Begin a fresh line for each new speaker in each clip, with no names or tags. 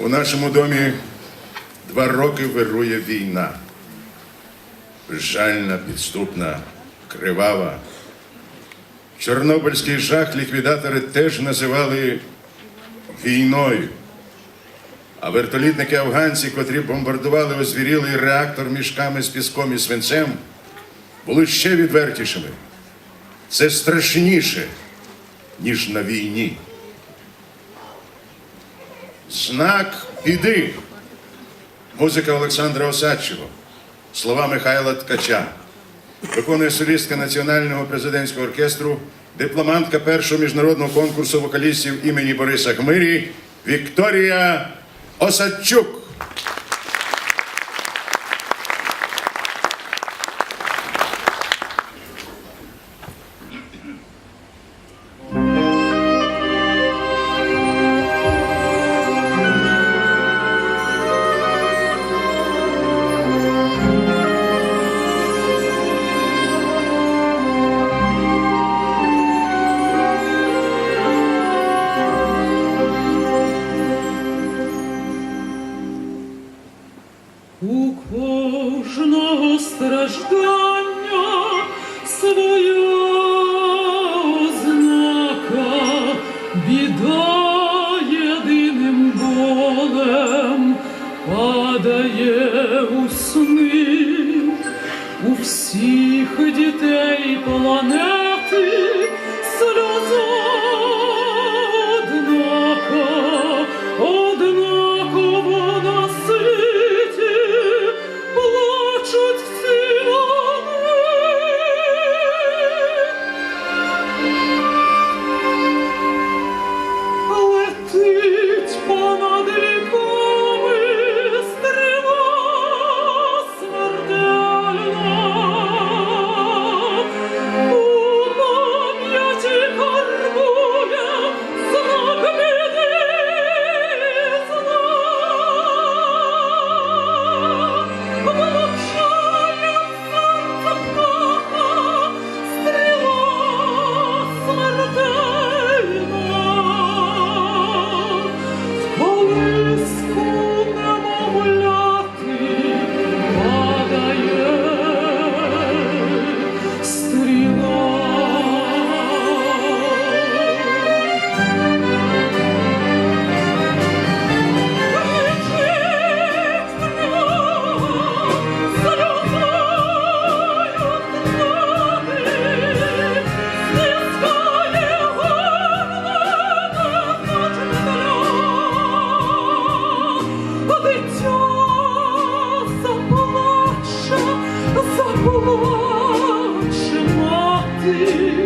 У нашому домі два роки вирує війна. Безжальна, підступна, кривава. Чорнобильський жах ліквідатори теж називали війною. А вертолітники афганці, котрі бомбардували озвірілий реактор мішками з піском і свинцем, були ще відвертішими. Це страшніше, ніж на війні. Знак піди. Музика Олександра Осадчого, слова Михайла Ткача. Виконує солістка Національного президентського оркестру, дипломантка першого міжнародного конкурсу вокалістів імені Бориса Гмирі Вікторія Осадчук.
Всіх дітей планети Мати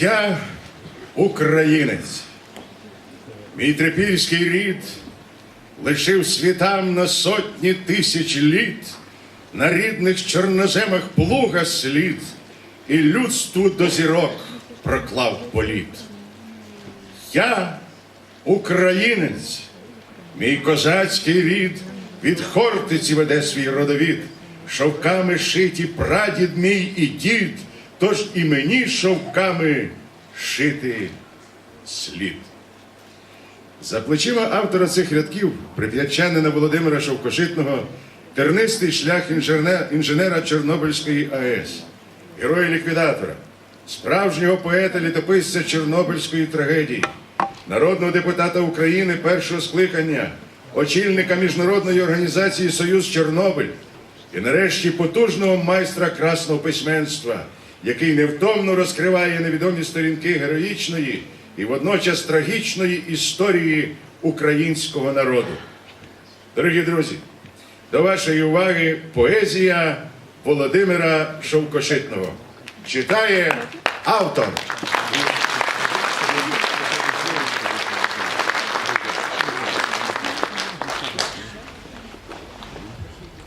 Я українець. Мій трипільський рід лишив світам на сотні тисяч літ, на рідних чорноземах плуга слід, і людству до зірок проклав політ. Я українець, мій козацький рід від Хортиці веде свій родовід, шовками шиті прадід мій і дід, тож і мені шовками шити слід. За плечима автора цих рядків, прип'ятчанина Володимира Шовкошитного, тернистий шлях інженера, Чорнобильської АЕС, героя-ліквідатора, справжнього поета-літописця Чорнобильської трагедії, народного депутата України першого скликання, очільника міжнародної організації Союз Чорнобиль і нарешті потужного майстра красного письменства, який невтомно розкриває невідомі сторінки героїчної і водночас трагічної історії українського народу. Дорогі друзі, до вашої уваги поезія Володимира Шовкошитного. Читає автор.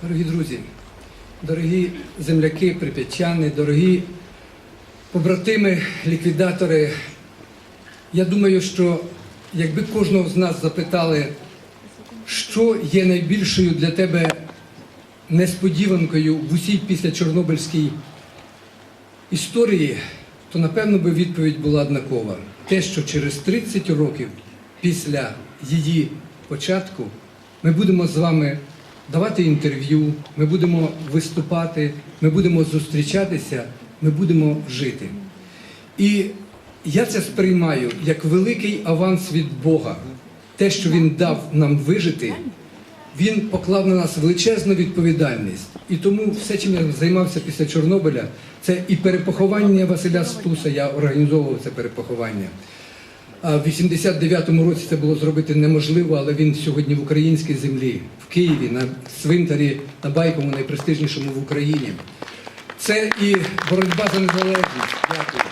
Дорогі друзі, дорогі земляки, прип'ятчани, дорогі побратими, ліквідатори, я думаю, що якби кожного з нас запитали, що є найбільшою для тебе несподіванкою в усій після Чорнобильській історії, то напевно би відповідь була однакова. Те, що через 30 років після її початку ми будемо з вами давати інтерв'ю, ми будемо виступати, ми будемо зустрічатися, ми будемо жити. І я це сприймаю як великий аванс від Бога. Те, що Він дав нам вижити, він поклав на нас величезну відповідальність. І тому все, чим я займався після Чорнобиля, це і перепоховання Василя Стуса, я організовував це перепоховання. А в 89-му році це було зробити неможливо, але він сьогодні в українській землі, в Києві, на цвинтарі, на байкому найпрестижнішому в Україні. Це і боротьба за незалежність. Дякую.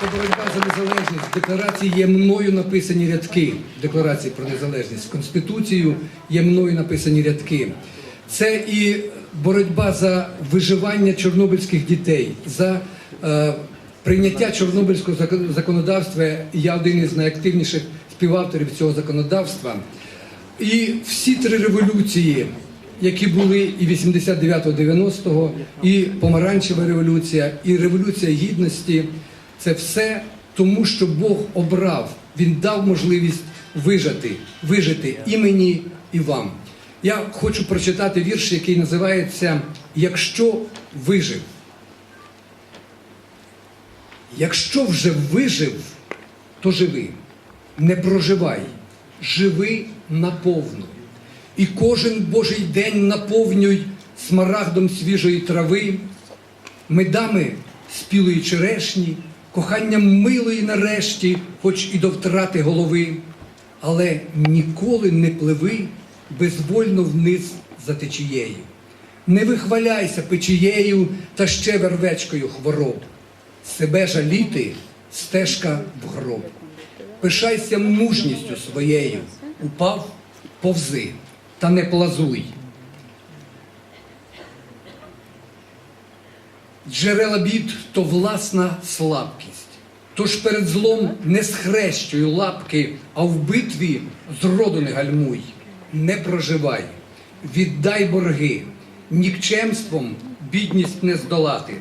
Це боротьба за незалежність. В декларації є мною написані рядки. Декларації про незалежність. В Конституцію є мною написані рядки. Це і боротьба за виживання чорнобильських дітей, за е, прийняття чорнобильського законодавства. Я один із найактивніших співавторів цього законодавства. І всі три революції, які були і 89-го, 90-го, і помаранчева революція, і революція гідності, це все тому, що Бог обрав, Він дав можливість вижити, вижити і мені, і вам. Я хочу прочитати вірш, який називається Якщо вижив. Якщо вже вижив, то живи. Не проживай, живи наповну. І кожен Божий день наповнюй смарагдом свіжої трави, медами спілої черешні, коханням милої нарешті, хоч і до втрати голови, але ніколи не пливи безвольно вниз за течією. Не вихваляйся печією та ще вервечкою хвороб. Себе жаліти стежка в гроб. Пишайся мужністю своєю, упав, повзи, та не плазуй. Джерела бід то власна слабкість. Тож перед злом не схрещуй лапки, а в битві зроду не гальмуй, не проживай, віддай борги, нікчемством бідність не здолати.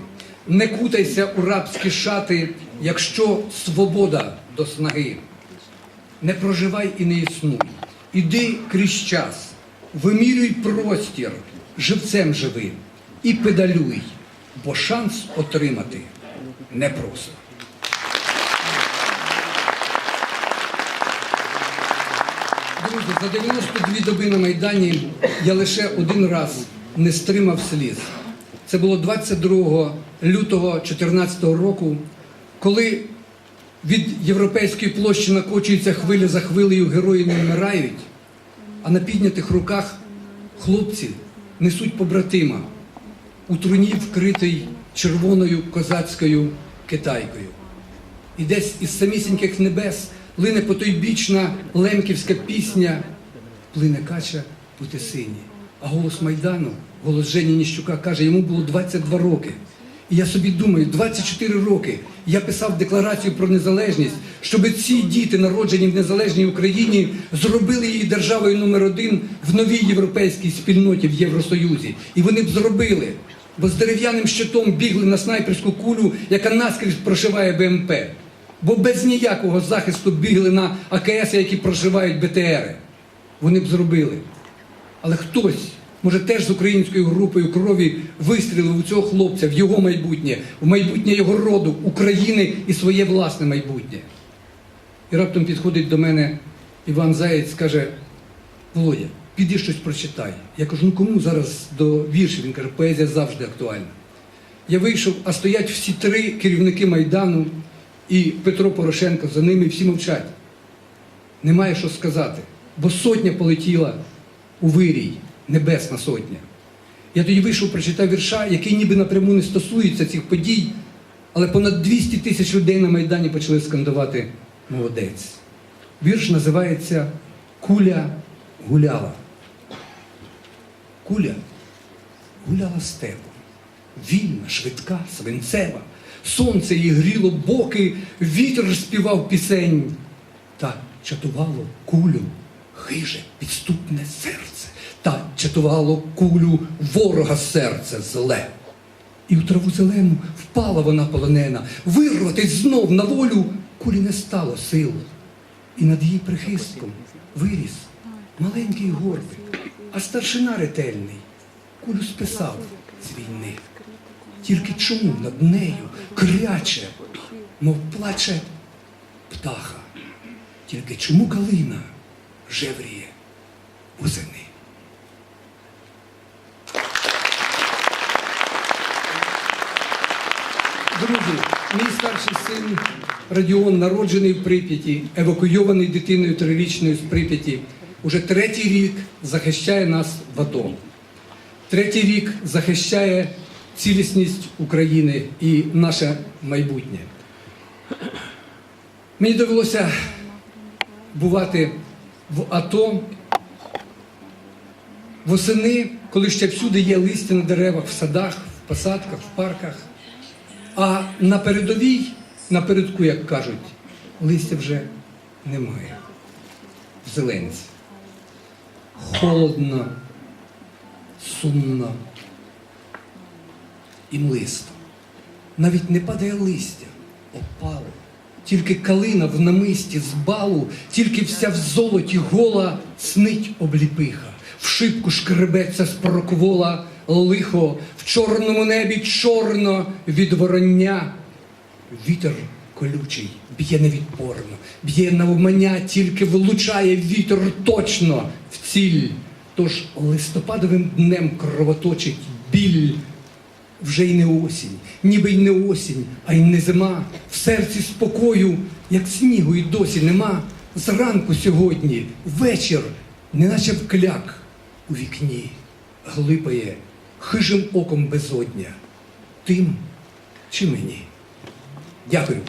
Не кутайся у рабські шати, якщо свобода до снаги. Не проживай і не існуй. Іди крізь час, вимірюй простір, живцем живи і педалюй, бо шанс отримати непросто. Друзі, за 92 доби на Майдані я лише один раз не стримав сліз. Це було 22 лютого 2014 року, коли від європейської площі накочується хвиля за хвилею, герої не вмирають, а на піднятих руках хлопці несуть побратима у труні, вкритий червоною козацькою китайкою. І десь із самісіньких небес лине потойбічна лемківська пісня, плине кача бути сині. А голос Майдану, голос Жені Ніщука каже, йому було 22 роки. І я собі думаю, 24 роки я писав декларацію про незалежність, щоб ці діти, народжені в незалежній Україні, зробили її державою номер один в новій європейській спільноті в Євросоюзі. І вони б зробили, бо з дерев'яним щитом бігли на снайперську кулю, яка наскрізь прошиває БМП. Бо без ніякого захисту бігли на АКС, які прошивають БТРи. Вони б зробили. Але хтось, може, теж з українською групою крові вистрілив у цього хлопця в його майбутнє, в майбутнє його роду, України і своє власне майбутнє. І раптом підходить до мене Іван Заєць, каже: Володя, піди щось прочитай. Я кажу, ну кому зараз до віршів? Він каже, поезія завжди актуальна. Я вийшов, а стоять всі три керівники Майдану і Петро Порошенко за ними всі мовчать. Немає що сказати, бо сотня полетіла у вирій, небесна сотня. Я тоді вийшов, прочитав вірша, який ніби напряму не стосується цих подій, але понад 200 тисяч людей на Майдані почали скандувати молодець. Вірш називається Куля гуляла. Куля гуляла степом. Вільна, швидка, свинцева. Сонце їй гріло боки, вітер співав пісень. Та чатувало кулю хиже, підступне серце. Та чатувало кулю ворога серце зле. І в траву зелену впала вона полонена. Вирватись знов на волю кулі не стало сил. І над її прихистком виріс маленький горбик, а старшина ретельний кулю списав з війни. Тільки чому над нею кряче, мов плаче птаха? Тільки чому калина жевріє восени? Друзі, мій старший син Радіон, народжений в Прип'яті, евакуйований дитиною трирічною з Прип'яті, уже третій рік захищає нас в АТО. Третій рік захищає цілісність України і наше майбутнє. Мені довелося бувати в АТО восени, коли ще всюди є листя на деревах, в садах, в посадках, в парках. А на передовій, напередку, як кажуть, листя вже немає. В зеленці. Холодно, сумно і млисто. Навіть не падає листя, опало. Тільки калина в намисті з балу, тільки вся в золоті гола снить обліпиха. В шибку шкребеться з проквола лихо, в чорному небі чорно від вороння. Вітер колючий, б'є невідпорно, б'є навмання, тільки влучає вітер точно в ціль. Тож листопадовим днем кровоточить біль. Вже й не осінь, ніби й не осінь, а й не зима. В серці спокою, як снігу, й досі нема. Зранку сьогодні, вечір, неначе вкляк у вікні, глипає хижим оком безодня. Тим чи мені? Дякую.